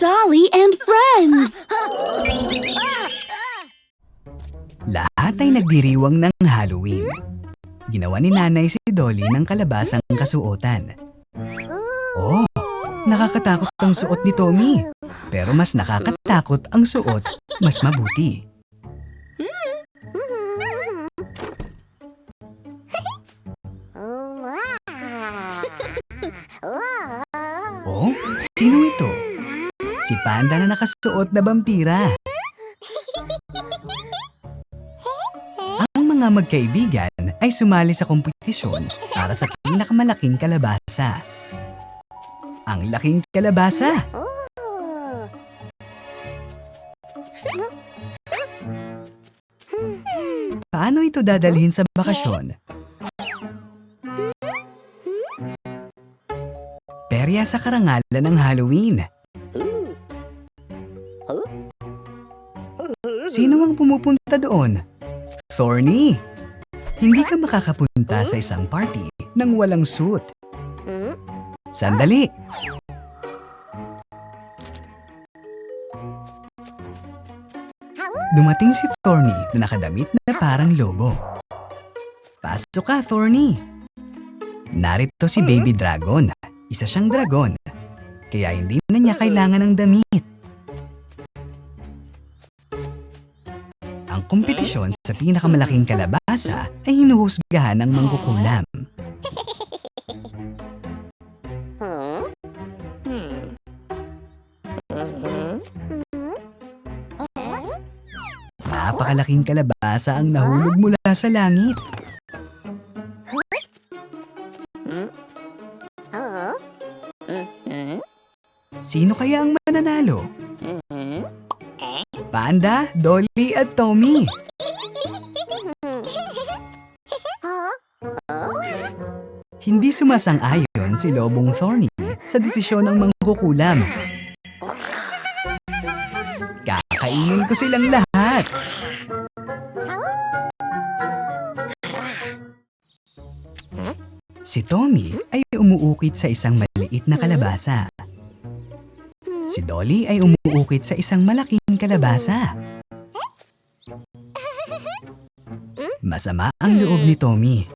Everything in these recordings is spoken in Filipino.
Dolly and friends! Lahat ay nagdiriwang ng Halloween. Ginawa ni nanay si Dolly ng kalabasang kasuotan. Oh, nakakatakot ang suot ni Tommy. Pero mas nakakatakot ang suot, mas mabuti. Oh, sino ito? Si Panda na nakasuot na vampira. Ang mga magkaibigan ay sumali sa kompetisyon para sa pinakamalaking kalabasa. Ang laking kalabasa! Paano ito dadalhin sa bakasyon? Perya sa karangalan ng Halloween. Sino ang pumupunta doon? Thorny! Hindi ka makakapunta sa isang party nang walang suit. Sandali! Dumating si Thorny na nakadamit na parang lobo. Pasok ka, Thorny! Narito si Baby Dragon. Isa siyang dragon. Kaya hindi na niya kailangan ng damit. Kompetisyon sa pinakamalaking kalabasa ay hinuhusgahan ng mangkukulam. Napakalaking kalabasa ang nahulog mula sa langit. Sino kaya ang mananalo? Panda, Dolly at Tommy. Hindi sumasang-ayon si Lobong Thorny sa desisyon ng mangkukulam. Kakainin ko silang lahat. Si Tommy ay umuukit sa isang maliit na kalabasa. Si Dolly ay umuukit sa isang malaking kalabasa. Masama ang loob ni Tommy.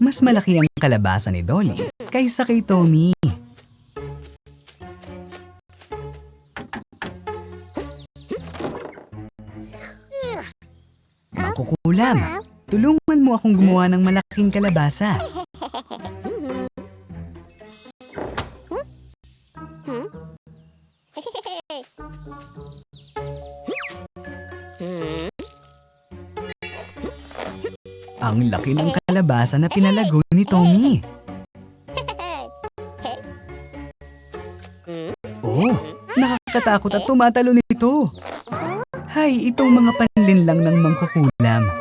Mas malaki ang kalabasa ni Dolly kaysa kay Tommy. Mangkukulam, tulungan mo akong gumawa ng malaking kalabasa. Ang laki ng kalabasa na pinalago ni Tommy. Oh, nakakatakot at tumatalo nito. Hay, itong mga panlin lang ng mangkukulam.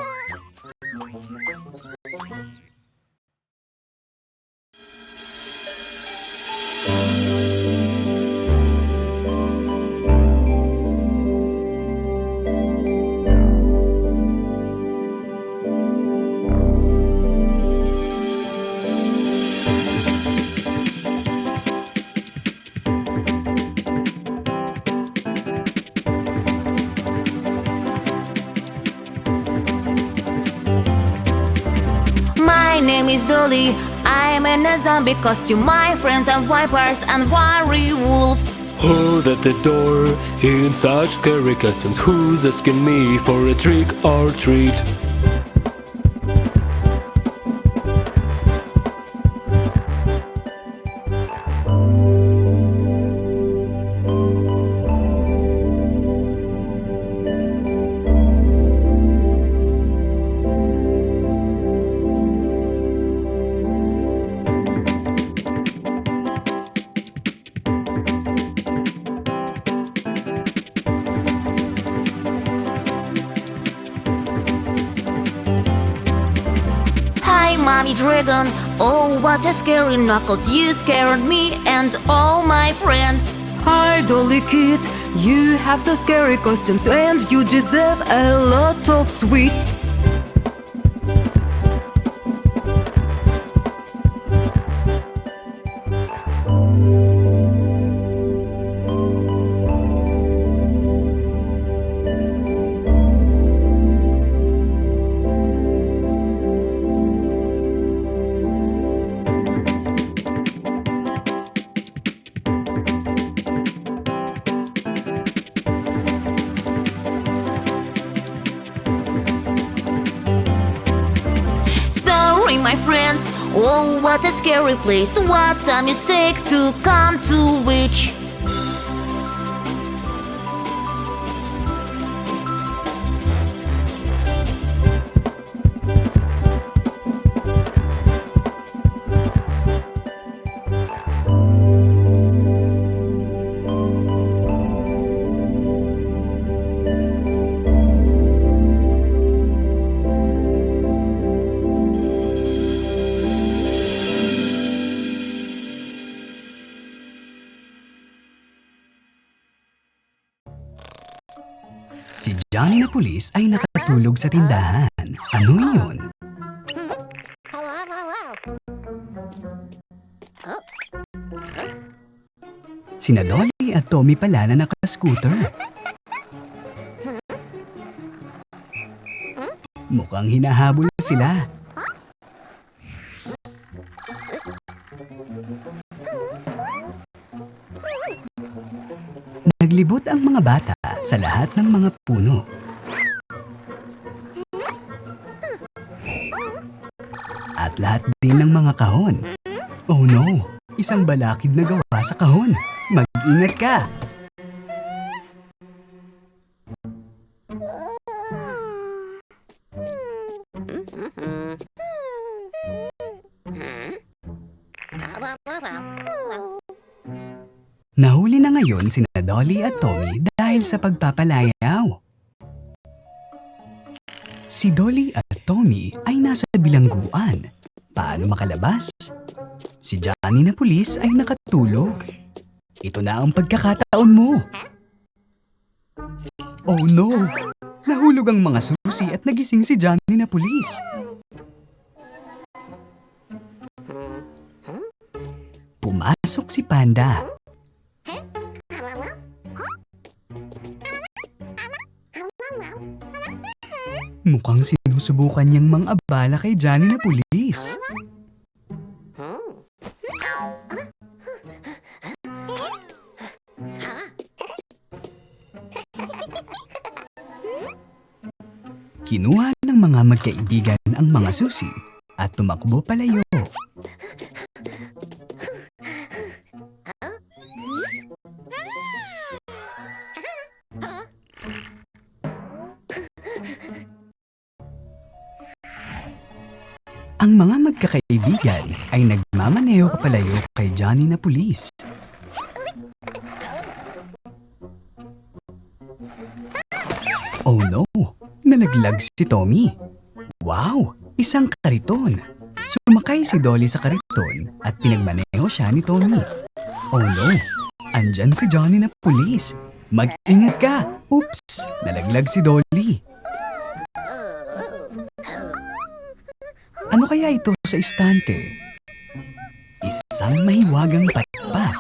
I'm in a zombie costume. My friends are vipers and wary wolves. Hold at the door in such scary costumes. Who's asking me for a trick or treat? Oh, what a scary knuckles. You scared me and all my friends. Hi, Dolly Kid. You have so scary costumes and you deserve a lot of sweets. Oh, what a scary place. What a mistake to come to which. Si Johnny na pulis ay nakatulog sa tindahan. Ano yun? Sina Dolly at Tommy pala na nakascooter. Mukhang hinahabol sila. Naglibot ang mga bata sa lahat ng mga puno. At lahat din ng mga kahon. Oh no, isang balakid na gawa sa kahon. Mag-ingat ka! Nahuli na ngayon sina Dolly at Tommy dahil sa pagpapalayaw. Si Dolly at Tommy ay nasa bilangguan. Paano makalabas? Si Johnny na pulis ay nakatulog. Ito na ang pagkakataon mo. Oh no! Nahulog ang mga susi at nagising si Johnny na pulis. Pumasok si Panda. Mukhang sinusubukan niyang mang-abala kay Johnny na pulis. Kinuha ng mga magkaibigan ang mga susi at tumakbo palayo. Magkakaibigan ay nagmamaneho palayo kay Johnny na pulis. Oh no! Nalaglag si Tommy. Wow! Isang kariton. Sumakay si Dolly sa kariton at pinagmaneho siya ni Tommy. Oh no! Andyan si Johnny na pulis. Mag-ingat ka! Oops! Nalaglag si Dolly. Ano kaya ito sa istante? Isang mahiwagang patpat.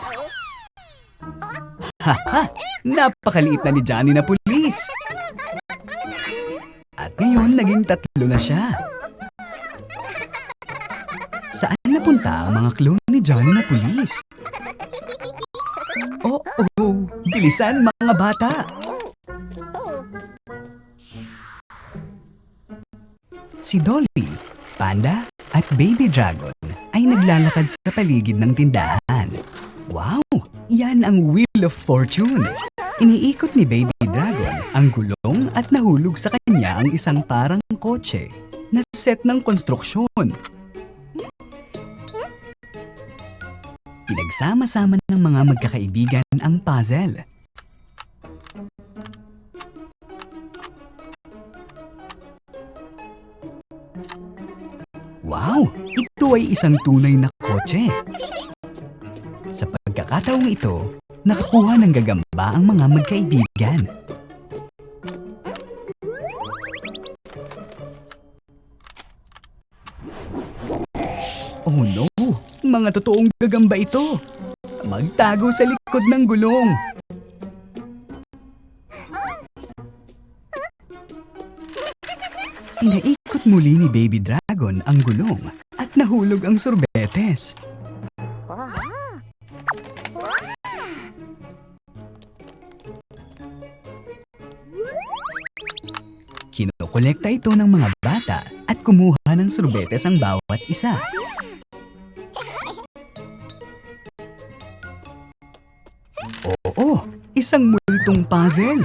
Haha! Napakaliit na ni Johnny na pulis! At ngayon, naging tatlo na siya. Saan napunta ang mga clone ni Johnny na pulis? Oh, oh, bilisan mga bata! Si Dolly, Panda at Baby Dragon ay naglalakad sa paligid ng tindahan. Wow! Yan ang Wheel of Fortune! Iniikot ni Baby Dragon ang gulong at nahulog sa kanya ang isang parang kotse na set ng konstruksyon. Pinagsama-sama ng mga magkakaibigan ang puzzle. Wow! Ito ay isang tunay na kotse. Sa pagkakataong ito, nakakuha ng gagamba ang mga magkaibigan. Oh no! Mga totoong gagamba ito! Magtago sa likod ng gulong! Pinaikot muli ni Baby Dragon Nagtagon ang gulong at nahulog ang sorbetes. Kinokolekta ito ng mga bata at kumuha ng sorbetes ang bawat isa. Oo, isang multong puzzle.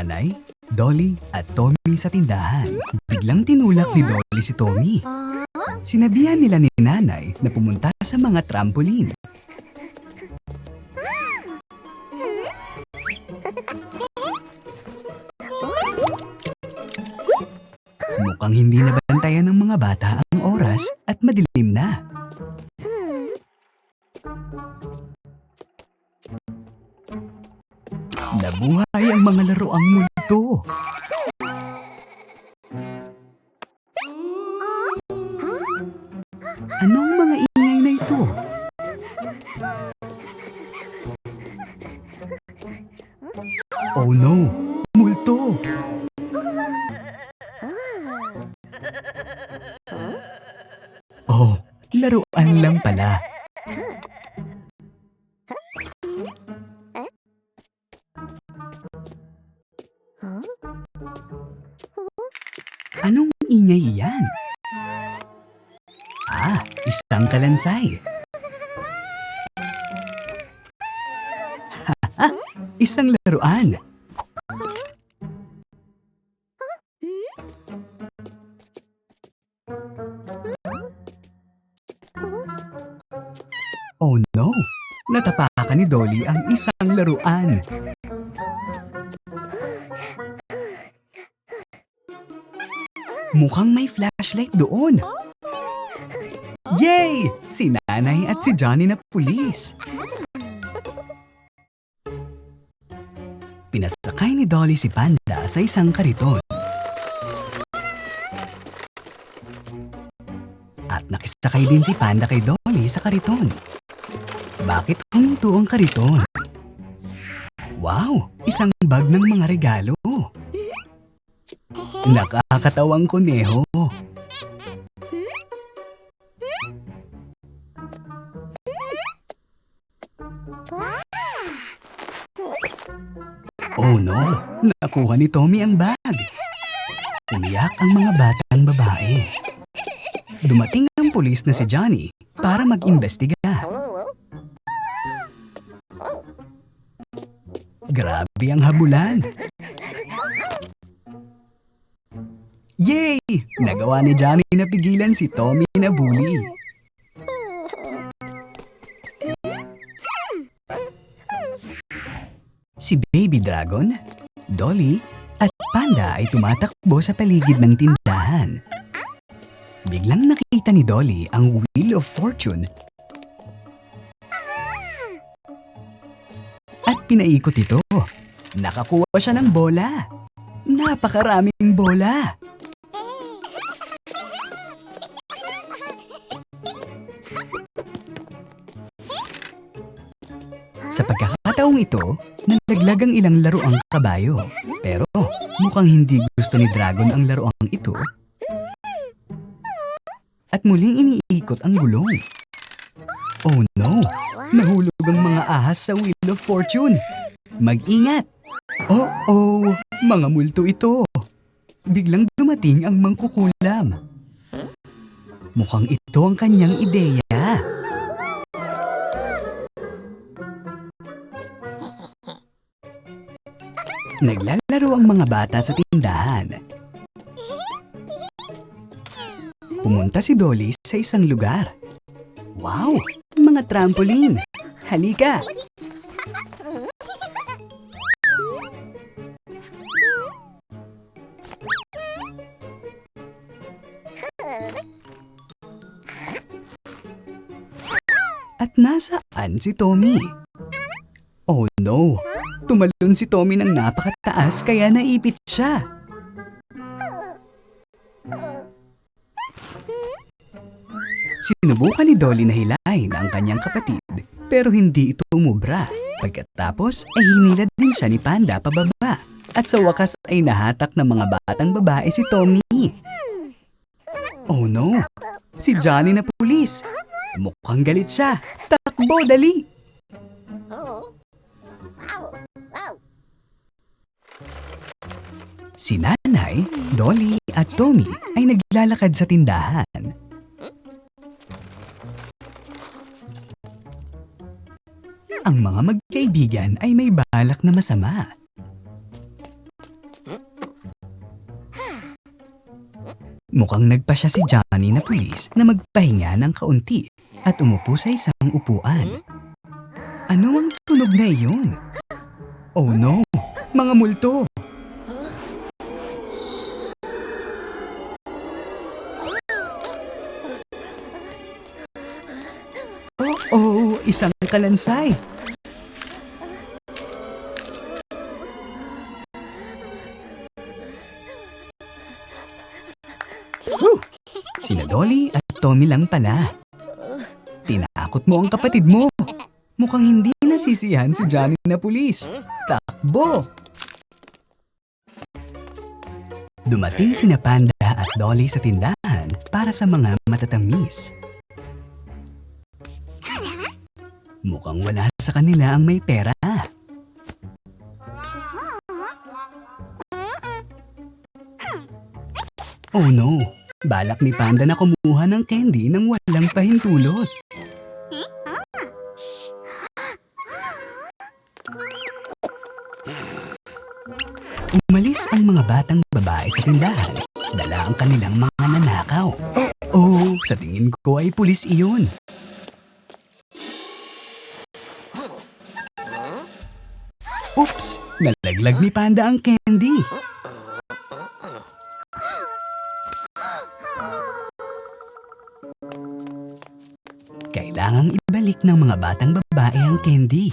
Nanay, Dolly at Tommy sa tindahan. Biglang tinulak ni Dolly si Tommy. Sinabihan nila ni nanay na pumunta sa mga trampoline. Mukhang hindi nabantayan ng mga bata ang oras at madilim na. Nabuhay ang mga laruang multo. Anong mga ingay na ito? Oh no! Anong ingay iyan? Ah, isang kalansay. isang laruan. Oh no! Natapakan ni Dolly ang isang laruan. Mukhang may flashlight doon. Yay! Si nanay at si Johnny na pulis. Pinasakay ni Dolly si Panda sa isang kariton. At nakisakay din si Panda kay Dolly sa kariton. Bakit huminto ang kariton? Wow! Isang bag ng mga regalo. Nakakatawang kuneho. Oh no! Nakuha ni Tommy ang bag. Umiyak ang mga batang babae. Dumating ang pulis na si Johnny para mag-imbestiga. Grabe ang habulan. Yay! Nagawa ni Johnny na pigilan si Tommy na bully. Si Baby Dragon, Dolly, at Panda ay tumatakbo sa paligid ng tindahan. Biglang nakita ni Dolly ang Wheel of Fortune at pinaikot ito. Nakakuha siya ng bola. Napakaraming bola. Sa pagkakataong ito, nalaglag ang ilang laruang kabayo. Pero mukhang hindi gusto ni Dragon ang laruang ito. At muling iniikot ang gulong. Oh no! Nahulog ang mga ahas sa Wheel of Fortune. Mag-ingat! Oh oh! Mga multo ito! Biglang dumating ang mangkukulam. Mukhang ito ang kanyang ideya. Naglalaro ang mga bata sa tindahan. Pumunta si Dolly sa isang lugar. Wow! Mga trampoline! Halika! At nasaan si Tommy? Oh no! Tumalon si Tommy ng napakataas kaya naipit siya. Sinubukan ni Dolly na hilahin ang kanyang kapatid pero hindi ito umubra. Pagkatapos ay hinila din siya ni Panda pababa at sa wakas ay nahatak ng mga batang babae si Tommy. Oh no! Si Johnny na pulis! Mukhang galit siya! Takbo, dali! Si Nanay, Dolly at Tommy ay naglalakad sa tindahan. Ang mga magkaibigan ay may balak na masama. Mukhang nagpa siya si Johnny na pulis na magpahinga ng kaunti at umupo sa isang upuan. Ano ang tunog na iyon? Oh no! Mga multo! Oh, oh, isang kalansay. Whew! Sina Dolly at Tommy lang pala. Tinakot mo ang kapatid mo. Mukhang hindi nasisiyahan si Johnny na pulis. Takbo! Dumating sina Panda at Dolly sa tindahan para sa mga matatamis. Mukhang wala sa kanila ang may pera. Oh no! Balak ni Panda na kumuha ng candy nang walang pahintulot. Umalis ang mga batang babae sa tindahan. Dala ang kanilang mga nanakaw. Oh, sa tingin ko ay pulis iyon. Oops! Nalaglag ni Panda ang candy. Kailangang ibalik ng mga batang babae ang candy.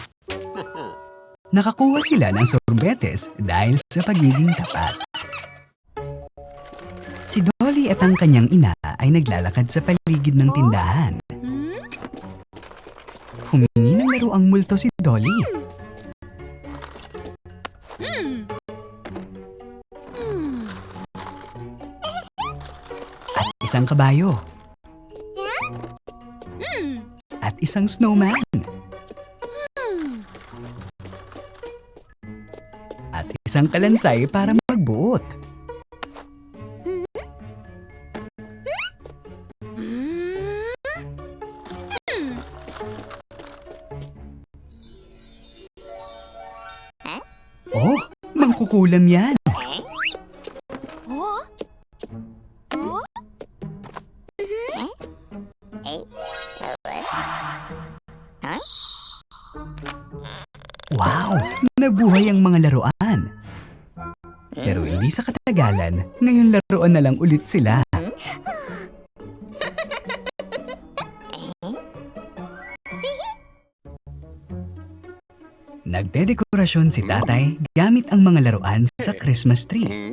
Nakakuha sila ng sorbetes dahil sa pagiging tapat. Si Dolly at ang kanyang ina ay naglalakad sa paligid ng tindahan. Humingi ng laro ang multo si Dolly. At isang kabayo. At isang snowman. Isang kalansay para katagalan, ngayon laruan na lang ulit sila. Nagdedekorasyon si tatay gamit ang mga laruan sa Christmas tree.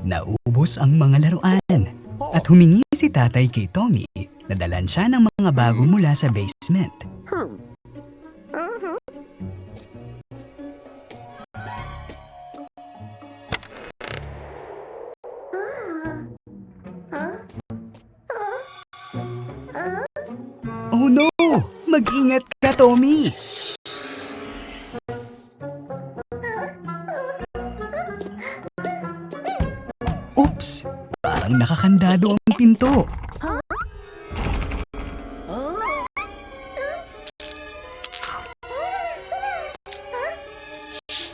Naubos ang mga laruan at humingi si tatay kay Tommy na dalan siya ng mga bago mula sa basement. Mag-ingat ka, Tommy! Oops! Parang nakakandado ang pinto.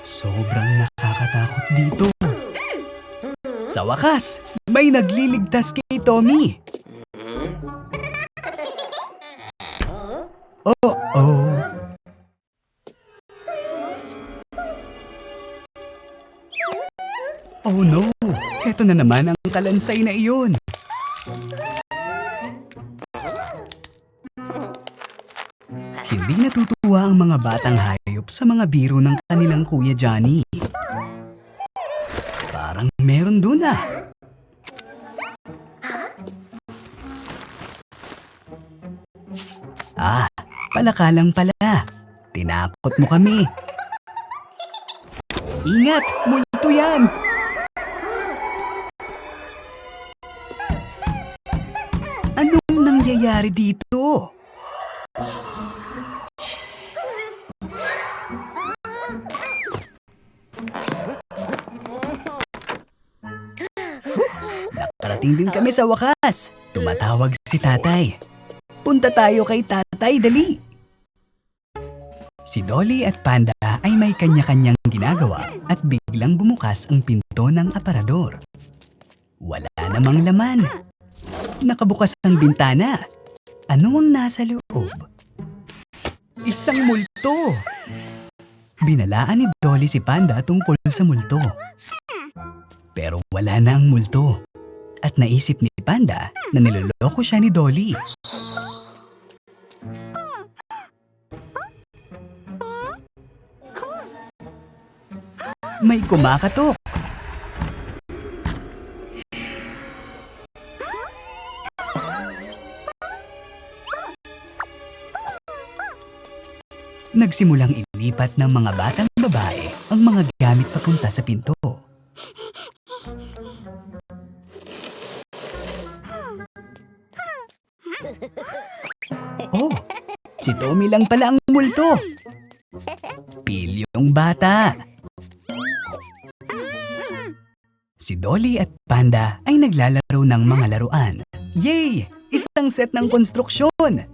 Sobrang nakakatakot dito. Sa wakas, may nagliligtas kay Tommy. Oh, oh. No! Eto na naman ang kalansay na iyon. Hindi natutuwa ang mga batang hayop sa mga biro ng kanilang kuya Johnny. Parang meron dun ah. Ah, palaka lang pala. Tinakot mo kami. Ingat! Multo yan! Anong nangyayari dito? Nakarating din kami sa wakas. Tumatawag si tatay. Punta tayo kay tatay, dali. Si Dolly at Panda ay may kanya-kanyang ginagawa at biglang bumukas ang pinto ng aparador. Wala namang laman. Nakabukas ang bintana. Ano ang nasa loob? Isang multo. Binalaan ni Dolly si Panda tungkol sa multo. Pero wala na ang multo. At naisip ni Panda na niloloko siya ni Dolly. May kumakatok. Nagsimulang ilipat ng mga batang babae ang mga gamit papunta sa pinto. Lang pala ang multo. Pilyong bata. Si Dolly at Panda ay naglalaro ng mga laruan. Yay! Isang set ng konstruksyon!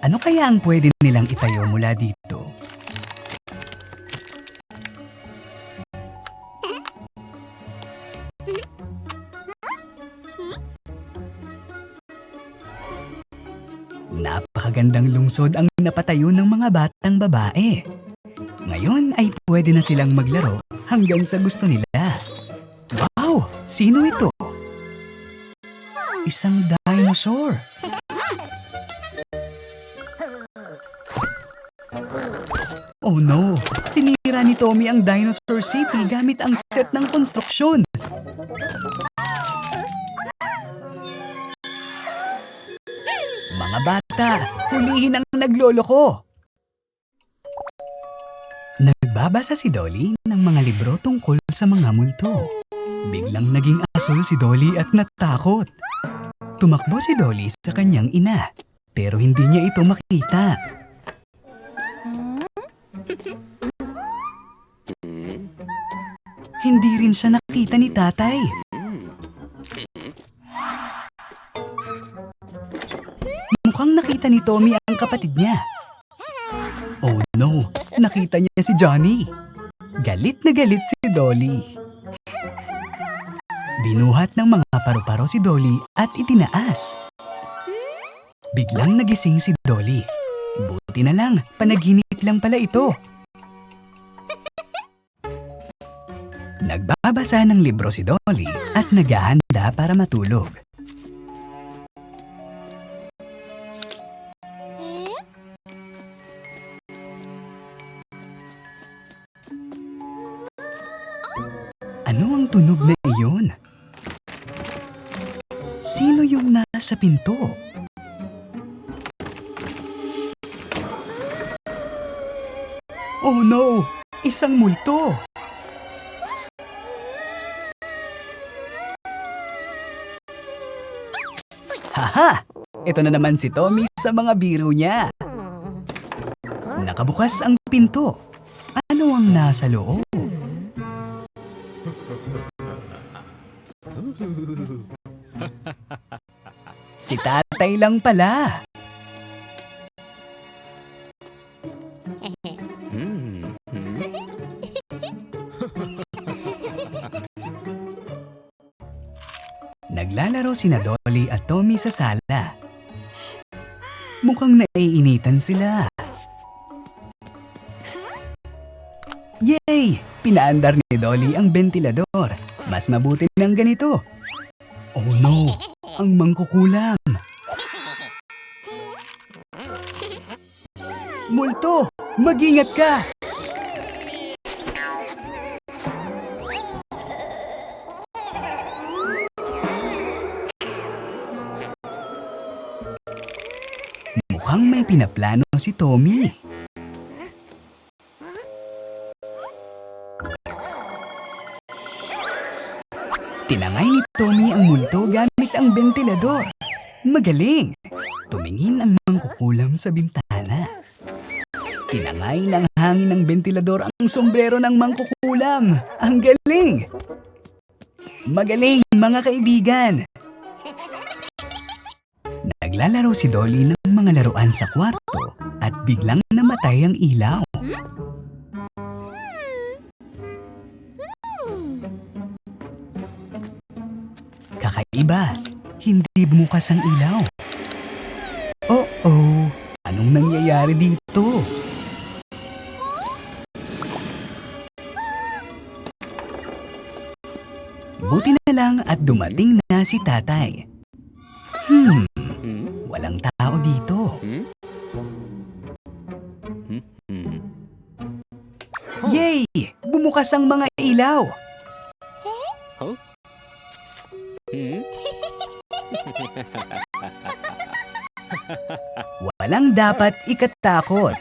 Ano kaya ang pwede nilang itayo mula dito? Napakagandang lungsod ang napatayo ng mga batang babae. Ngayon ay pwede na silang maglaro hanggang sa gusto nila. Wow! Sino ito? Isang dinosaur. Oh no! Sinira ni Tommy ang Dinosaur City gamit ang set ng konstruksyon. Mga bata, hulihin ang naglolo ko! Nagbabasa si Dolly ng mga libro tungkol sa mga multo. Biglang naging asol si Dolly at natakot. Tumakbo si Dolly sa kanyang ina, pero hindi niya ito makita. Hindi rin siya nakita ni tatay. Nakita ni Tommy ang kapatid niya. Oh no, nakita niya si Johnny. Galit na galit si Dolly. Binuhat ng mga paru-paro si Dolly at itinaas. Biglang nagising si Dolly. Buti na lang, panaginip lang pala ito. Nagbabasa ng libro si Dolly at naghahanda para matulog. Ano ang tunog na iyon? Sino yung nasa pinto? Oh no! Isang multo! Haha! Ito na naman si Tommy sa mga biro niya. Nakabukas ang pinto. Ano ang nasa loob? Tatay lang pala. Naglalaro sina Dolly at Tommy sa sala. Mukhang naiinitan sila. Yay! Pinaandar ni Dolly ang ventilador. Mas mabuti ng ganito. Oh no, ang mangkukulam. Multo, magingat ka! Mukhang may pinaplano si Tommy. Ang ventilador. Magaling! Tumingin ang mangkukulam sa bintana. Tinangay ng hangin ng ventilador ang sombrero ng mangkukulam. Ang galing! Magaling mga kaibigan! Naglalaro si Dolly ng mga laruan sa kwarto at biglang namatay ang ilaw. Kakaiba, hindi bumukas ang ilaw. Oh-oh, anong nangyayari dito? Buti na lang at dumating na si tatay. Hmm, walang tao dito. Yay! Bumukas ang mga ilaw! Walang dapat ikatakot.